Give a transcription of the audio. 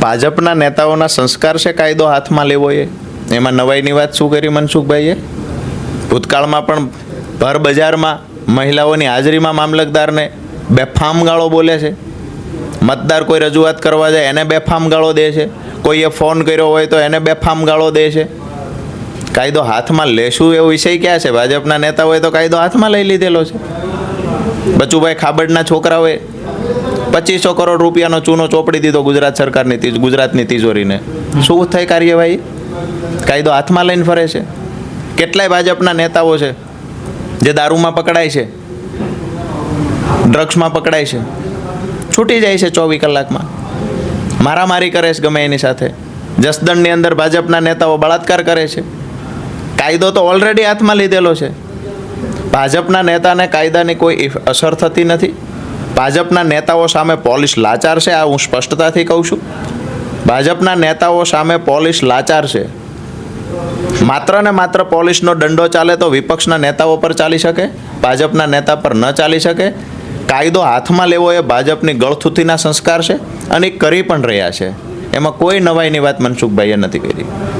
ભાજપના નેતાઓના સંસ્કાર છે કાયદો હાથમાં લેવો એ? એમાં નવાઈની વાત શું કરી મનસુખભાઈએ? ભૂતકાળમાં પણ ભર બજારમાં મહિલાઓની હાજરીમાં મામલતદારને બેફામ ગાળો બોલે છે. મતદાર કોઈ રજૂઆત કરવા જાય એને બેફામ ગાળો દે છે. કોઈએ ફોન કર્યો હોય તો એને બેફામ ગાળો દે છે. કાયદો હાથમાં લેશું એવો વિષય ક્યાં છે? ભાજપના નેતાઓએ તો કાયદો હાથમાં લઈ લીધેલો છે. બચુભાઈ ખાબડના છોકરાઓએ પચીસો કરોડ રૂપિયાનો ચૂનો ચોપડી દીધો ગુજરાત સરકારની ગુજરાતની તિજોરીને. શું થઈ કાર્યવાહી? કાયદો હાથમાં લઈને ફરે છે? કેટલાય ભાજપના નેતાઓ છે, જે દારૂમાં પકડાય છે, ડ્રગ્સમાં પકડાય છે, છૂટી જાય છે ચોવીસ કલાકમાં. મારામારી કરે છે ગમે એની સાથે. જસદણની અંદર ભાજપના નેતાઓ બળાત્કાર કરે છે. કાયદો તો ઓલરેડી હાથમાં લીધેલો છે. ભાજપના નેતાને કાયદાની કોઈ અસર થતી નથી. ભાજપના નેતાઓ સામે પોલીસ લાચાર છે, આ હું સ્પષ્ટતાથી કહું છું. ભાજપના નેતાઓ સામે પોલીસ લાચાર છે. માત્ર ને માત્ર પોલીસનો દંડો ચાલે તો વિપક્ષના નેતાઓ પર ચાલી શકે, ભાજપના નેતા પર ન ચાલી શકે. કાયદો હાથમાં લેવો એ ભાજપની ગળથુથીના સંસ્કાર છે અને કરી પણ રહ્યા છે. એમાં કોઈ નવાઈની વાત મનસુખભાઈએ નથી કરી.